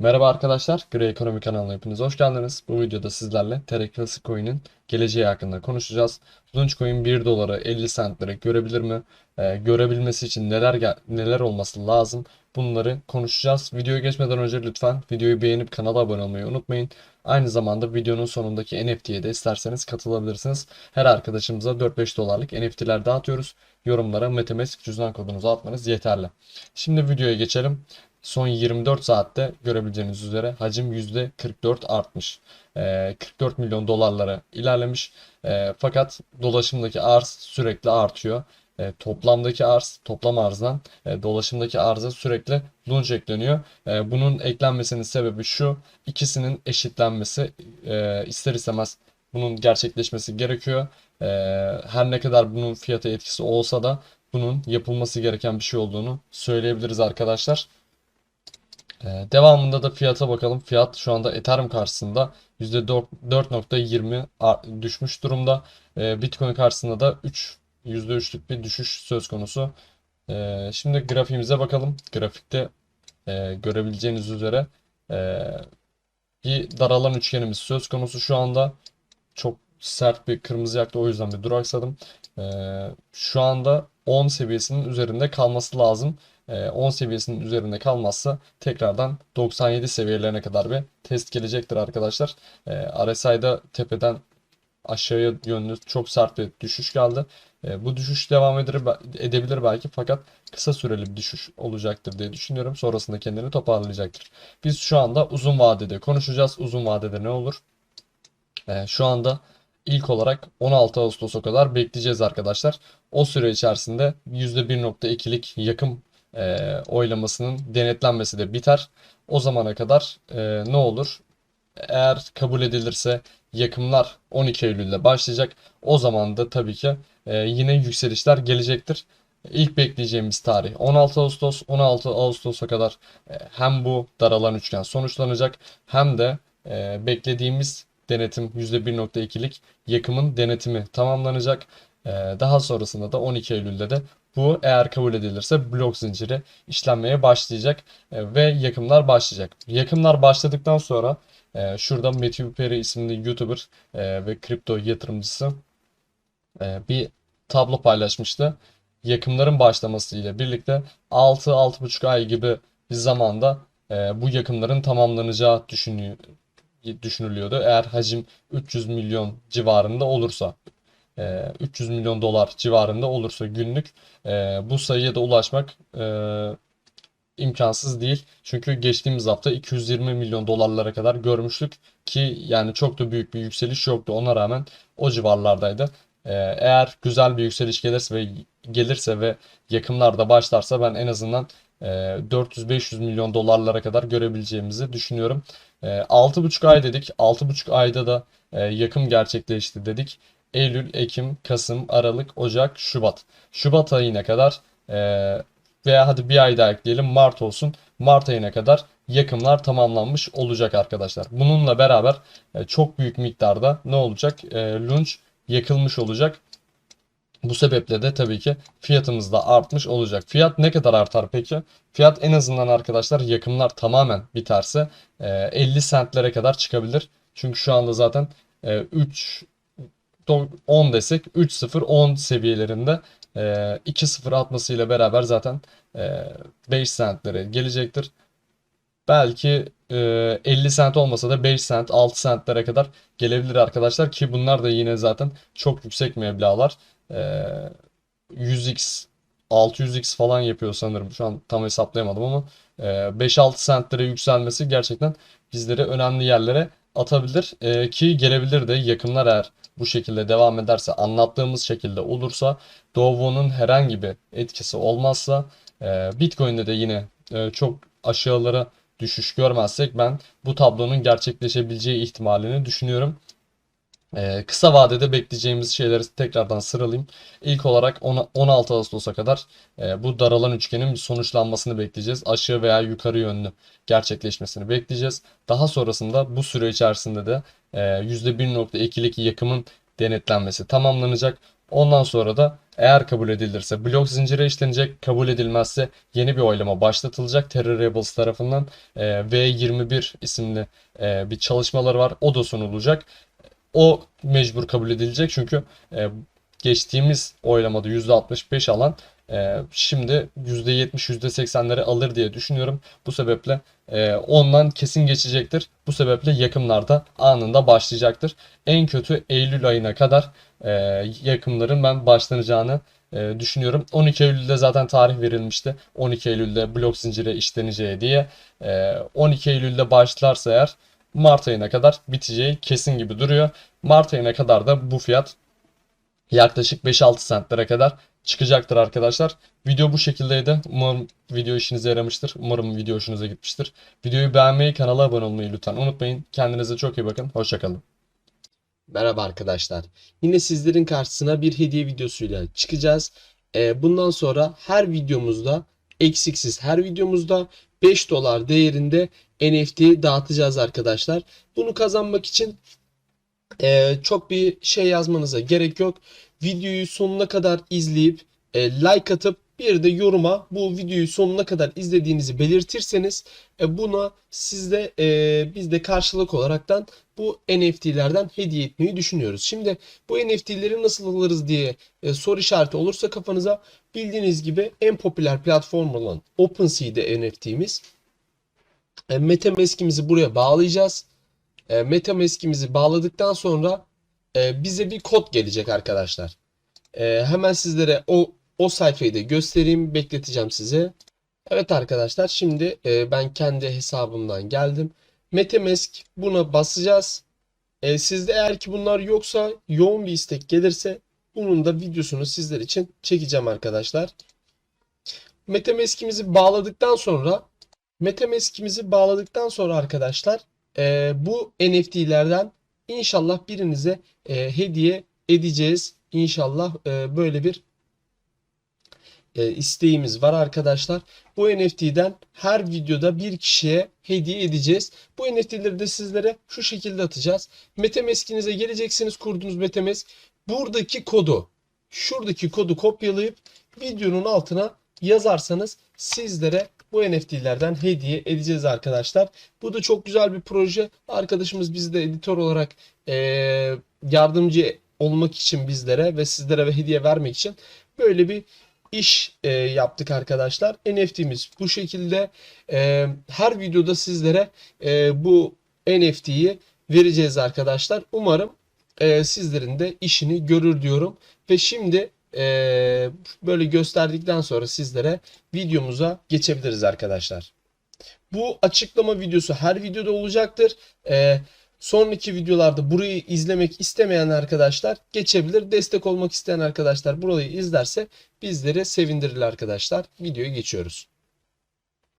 Merhaba arkadaşlar, Grey Ekonomi kanalına hepiniz hoş geldiniz. Bu videoda sizlerle TR Classic Coin'in geleceği hakkında konuşacağız. Launchcoin 1 dolara 50 centlere görebilir mi? Ee, görebilmesi için neler neler olması lazım? Bunları konuşacağız. Videoya geçmeden önce lütfen videoyu beğenip kanala abone olmayı unutmayın. Aynı zamanda videonun sonundaki NFT'ye de isterseniz katılabilirsiniz. Her arkadaşımıza 4-5 dolarlık NFT'ler dağıtıyoruz. Yorumlara Metamask cüzdan kodunuzu atmanız yeterli. Şimdi videoya geçelim. Son 24 saatte görebileceğiniz üzere hacim %44 artmış. Ee, 44 milyon dolarlara ilerlemiş. Ee, fakat dolaşımdaki arz sürekli artıyor. Ee, toplamdaki arz, toplam arzdan e, dolaşımdaki arza sürekli lunch ekleniyor. Ee, bunun eklenmesinin sebebi şu. ikisinin eşitlenmesi e, ister istemez bunun gerçekleşmesi gerekiyor. Ee, her ne kadar bunun fiyata etkisi olsa da bunun yapılması gereken bir şey olduğunu söyleyebiliriz arkadaşlar. Ee, devamında da fiyata bakalım. Fiyat şu anda Ethereum karşısında %4.20 ar- düşmüş durumda. Ee, Bitcoin karşısında da 3 %3'lük bir düşüş söz konusu. Ee, şimdi grafiğimize bakalım. Grafikte e, görebileceğiniz üzere e, bir daralan üçgenimiz söz konusu şu anda. Çok sert bir kırmızı yaktı o yüzden bir duraksadım. Şu anda 10 seviyesinin üzerinde kalması lazım. Ee, 10 seviyesinin üzerinde kalmazsa tekrardan 97 seviyelerine kadar bir test gelecektir arkadaşlar. Ee, RSI'da tepeden aşağıya yönlü çok sert bir düşüş geldi. Ee, bu düşüş devam edebilir, belki fakat kısa süreli bir düşüş olacaktır diye düşünüyorum. Sonrasında kendini toparlayacaktır. Biz şu anda uzun vadede konuşacağız. Uzun vadede ne olur? Ee, şu anda ilk olarak 16 Ağustos'a kadar bekleyeceğiz arkadaşlar. O süre içerisinde %1.2'lik yakın e, oylamasının denetlenmesi de biter. O zamana kadar e, ne olur? Eğer kabul edilirse yakımlar 12 Eylül'de başlayacak. O zaman da tabii ki e, yine yükselişler gelecektir. İlk bekleyeceğimiz tarih 16 Ağustos. 16 Ağustos'a kadar e, hem bu daralan üçgen sonuçlanacak hem de e, beklediğimiz denetim %1.2'lik yakımın denetimi tamamlanacak. E, daha sonrasında da 12 Eylül'de de bu eğer kabul edilirse blok zinciri işlenmeye başlayacak e, ve yakımlar başlayacak. Yakımlar başladıktan sonra e, şurada Matthew Perry isimli YouTuber e, ve kripto yatırımcısı bir tablo paylaşmıştı. Yakımların başlamasıyla birlikte 6-6,5 ay gibi bir zamanda bu yakımların tamamlanacağı düşünülüyordu. Eğer hacim 300 milyon civarında olursa, 300 milyon dolar civarında olursa günlük e, bu sayıya da ulaşmak e, imkansız değil. Çünkü geçtiğimiz hafta 220 milyon dolarlara kadar görmüştük ki yani çok da büyük bir yükseliş yoktu. Ona rağmen o civarlardaydı. Eğer güzel bir yükseliş gelirse ve gelirse ve yakımlarda başlarsa ben en azından e, 400-500 milyon dolarlara kadar görebileceğimizi düşünüyorum. E, 6,5 ay dedik. 6,5 ayda da e, yakım gerçekleşti dedik. Eylül, Ekim, Kasım, Aralık, Ocak, Şubat. Şubat ayına kadar e, veya hadi bir ay daha ekleyelim Mart olsun. Mart ayına kadar yakımlar tamamlanmış olacak arkadaşlar. Bununla beraber e, çok büyük miktarda ne olacak? E, launch yakılmış olacak. Bu sebeple de tabii ki fiyatımız da artmış olacak. Fiyat ne kadar artar peki? Fiyat en azından arkadaşlar yakımlar tamamen biterse e, 50 centlere kadar çıkabilir. Çünkü şu anda zaten e, 3 10 desek 3-0-10 seviyelerinde e, 2-0 atmasıyla beraber zaten e, 5 centlere gelecektir. Belki e, 50 cent olmasa da 5 cent 6 centlere kadar gelebilir arkadaşlar ki bunlar da yine zaten çok yüksek meblağlar. E, 100x 600x falan yapıyor sanırım. Şu an tam hesaplayamadım ama e, 5-6 centlere yükselmesi gerçekten bizleri önemli yerlere atabilir E, ki gelebilir de yakınlar eğer bu şekilde devam ederse anlattığımız şekilde olursa Dovo'nun herhangi bir etkisi olmazsa e, Bitcoin'de de yine e, çok aşağılara düşüş görmezsek ben bu tablonun gerçekleşebileceği ihtimalini düşünüyorum. Ee, kısa vadede bekleyeceğimiz şeyleri tekrardan sıralayayım. İlk olarak on- 16 Ağustos'a kadar e, bu daralan üçgenin sonuçlanmasını bekleyeceğiz. Aşağı veya yukarı yönlü gerçekleşmesini bekleyeceğiz. Daha sonrasında bu süre içerisinde de e, %1.2'lik yakımın denetlenmesi tamamlanacak. Ondan sonra da eğer kabul edilirse blok zincire işlenecek, kabul edilmezse yeni bir oylama başlatılacak Terror Rebels tarafından e, V21 isimli e, bir çalışmaları var. O da sunulacak. O mecbur kabul edilecek çünkü e, geçtiğimiz oylamada %65 alan e, şimdi %70 %80'leri alır diye düşünüyorum. Bu sebeple e, ondan kesin geçecektir. Bu sebeple yakımlarda anında başlayacaktır. En kötü Eylül ayına kadar e, yakımların ben başlanacağını e, düşünüyorum. 12 Eylül'de zaten tarih verilmişti. 12 Eylül'de blok zincire işleneceği diye. E, 12 Eylül'de başlarsa eğer Mart ayına kadar biteceği kesin gibi duruyor. Mart ayına kadar da bu fiyat yaklaşık 5-6 centlere kadar çıkacaktır arkadaşlar. Video bu şekildeydi. Umarım video işinize yaramıştır. Umarım video hoşunuza gitmiştir. Videoyu beğenmeyi, kanala abone olmayı lütfen unutmayın. Kendinize çok iyi bakın. Hoşçakalın. Merhaba arkadaşlar. Yine sizlerin karşısına bir hediye videosuyla çıkacağız. Ee, bundan sonra her videomuzda eksiksiz her videomuzda 5 dolar değerinde NFT dağıtacağız arkadaşlar. Bunu kazanmak için e, çok bir şey yazmanıza gerek yok. Videoyu sonuna kadar izleyip e, like atıp bir de yoruma bu videoyu sonuna kadar izlediğinizi belirtirseniz e, buna sizde e, biz de karşılık olaraktan bu NFT'lerden hediye etmeyi düşünüyoruz. Şimdi bu NFT'leri nasıl alırız diye e, soru işareti olursa kafanıza bildiğiniz gibi en popüler platform olan OpenSea'de NFT'miz. E, MetaMask'imizi buraya bağlayacağız. E, MetaMask'imizi bağladıktan sonra e, bize bir kod gelecek arkadaşlar. E, hemen sizlere o o sayfayı da göstereyim, bekleteceğim size. Evet arkadaşlar, şimdi e, ben kendi hesabımdan geldim. MetaMask buna basacağız. E, sizde eğer ki bunlar yoksa yoğun bir istek gelirse bunun da videosunu sizler için çekeceğim arkadaşlar. MetaMask'imizi bağladıktan sonra MetaMask'imizi bağladıktan sonra arkadaşlar e, bu NFT'lerden inşallah birinize e, hediye edeceğiz. İnşallah e, böyle bir e, isteğimiz var arkadaşlar. Bu NFT'den her videoda bir kişiye hediye edeceğiz. Bu NFT'leri de sizlere şu şekilde atacağız. MetaMask'inize geleceksiniz kurduğunuz MetaMask. Buradaki kodu, şuradaki kodu kopyalayıp videonun altına yazarsanız sizlere bu NFT'lerden hediye edeceğiz arkadaşlar. Bu da çok güzel bir proje. Arkadaşımız bizde editör olarak e, yardımcı olmak için bizlere ve sizlere ve hediye vermek için böyle bir iş e, yaptık arkadaşlar. NFT'miz bu şekilde. E, her videoda sizlere e, bu NFT'yi vereceğiz arkadaşlar. Umarım e, sizlerin de işini görür diyorum. Ve şimdi e, böyle gösterdikten sonra sizlere videomuza geçebiliriz arkadaşlar. Bu açıklama videosu her videoda olacaktır. E, Sonraki videolarda burayı izlemek istemeyen arkadaşlar geçebilir. Destek olmak isteyen arkadaşlar burayı izlerse bizleri sevindirir arkadaşlar. Videoya geçiyoruz.